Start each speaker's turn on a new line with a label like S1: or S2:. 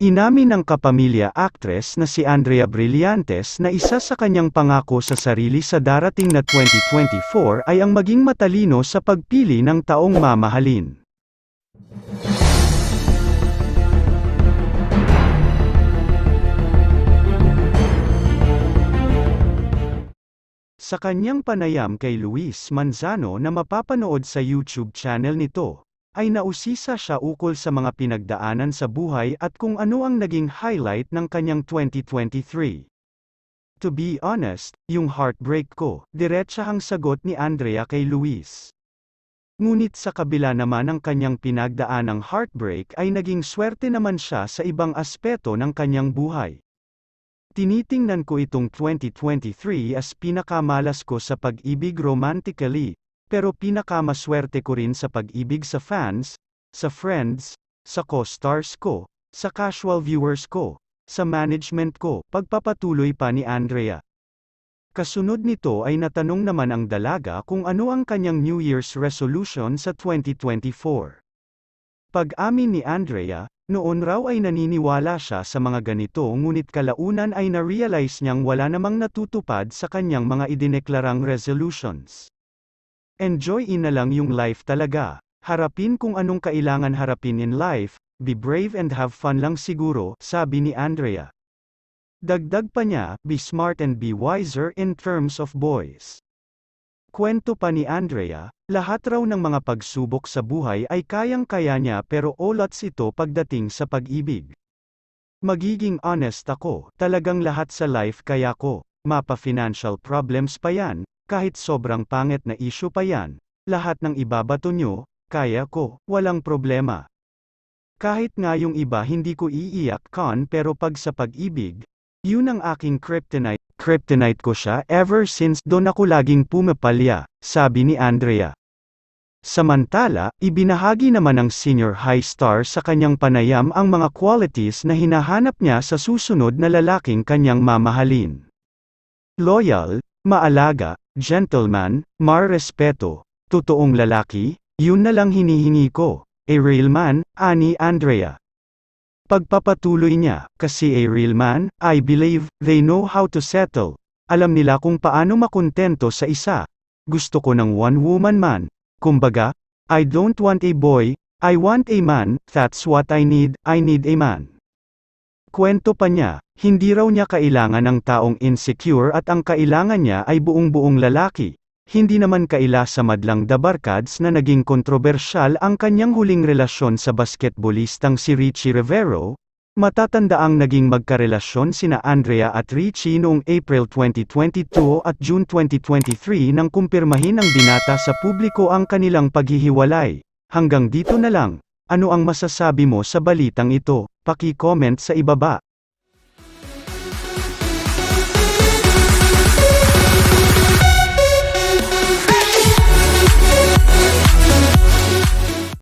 S1: Inamin ng kapamilya actress na si Andrea Brillantes na isa sa kanyang pangako sa sarili sa darating na 2024 ay ang maging matalino sa pagpili ng taong mamahalin. Sa kanyang panayam kay Luis Manzano na mapapanood sa YouTube channel nito, ay nausisa siya ukol sa mga pinagdaanan sa buhay at kung ano ang naging highlight ng kanyang 2023. To be honest, yung heartbreak ko, diretsahang sagot ni Andrea kay Luis. Ngunit sa kabila naman ng kanyang pinagdaanang heartbreak ay naging swerte naman siya sa ibang aspeto ng kanyang buhay. Tinitingnan ko itong 2023 as pinakamalas ko sa pag-ibig romantically, pero pinakamaswerte ko rin sa pag-ibig sa fans, sa friends, sa co-stars ko, sa casual viewers ko, sa management ko, pagpapatuloy pa ni Andrea. Kasunod nito ay natanong naman ang dalaga kung ano ang kanyang New Year's resolution sa 2024. Pag-amin ni Andrea, noon raw ay naniniwala siya sa mga ganito ngunit kalaunan ay na-realize niyang wala namang natutupad sa kanyang mga idineklarang resolutions. Enjoy in na lang yung life talaga. Harapin kung anong kailangan harapin in life, be brave and have fun lang siguro, sabi ni Andrea. Dagdag pa niya, be smart and be wiser in terms of boys. Kwento pa ni Andrea, lahat raw ng mga pagsubok sa buhay ay kayang-kaya niya pero olats ito pagdating sa pag-ibig. Magiging honest ako, talagang lahat sa life kaya ko, mapa financial problems pa yan, kahit sobrang pangit na issue pa yan, lahat ng ibabato nyo, kaya ko, walang problema. Kahit nga yung iba hindi ko iiyak con pero pag sa pag-ibig, yun ang aking kryptonite. Kryptonite ko siya ever since doon ako laging pumapalya, sabi ni Andrea. Samantala, ibinahagi naman ng senior high star sa kanyang panayam ang mga qualities na hinahanap niya sa susunod na lalaking kanyang mamahalin. Loyal, maalaga, gentleman, marespeto, totoong lalaki, yun na lang hinihingi ko. A real man, ani Andrea. Pagpapatuloy niya, kasi a real man, I believe, they know how to settle. Alam nila kung paano makontento sa isa. Gusto ko ng one-woman man. Kumbaga, I don't want a boy, I want a man, that's what I need, I need a man. Kwento pa niya, hindi raw niya kailangan ng taong insecure at ang kailangan niya ay buong-buong lalaki. Hindi naman kaila sa madlang dabarkads na naging kontrobersyal ang kanyang huling relasyon sa basketbolistang si Richie Rivero, Matatandaang naging magkarelasyon sina Andrea at Richie noong April 2022 at June 2023 nang kumpirmahin ng binata sa publiko ang kanilang paghihiwalay. Hanggang dito na lang, ano ang masasabi mo sa balitang ito? Paki-comment sa ibaba.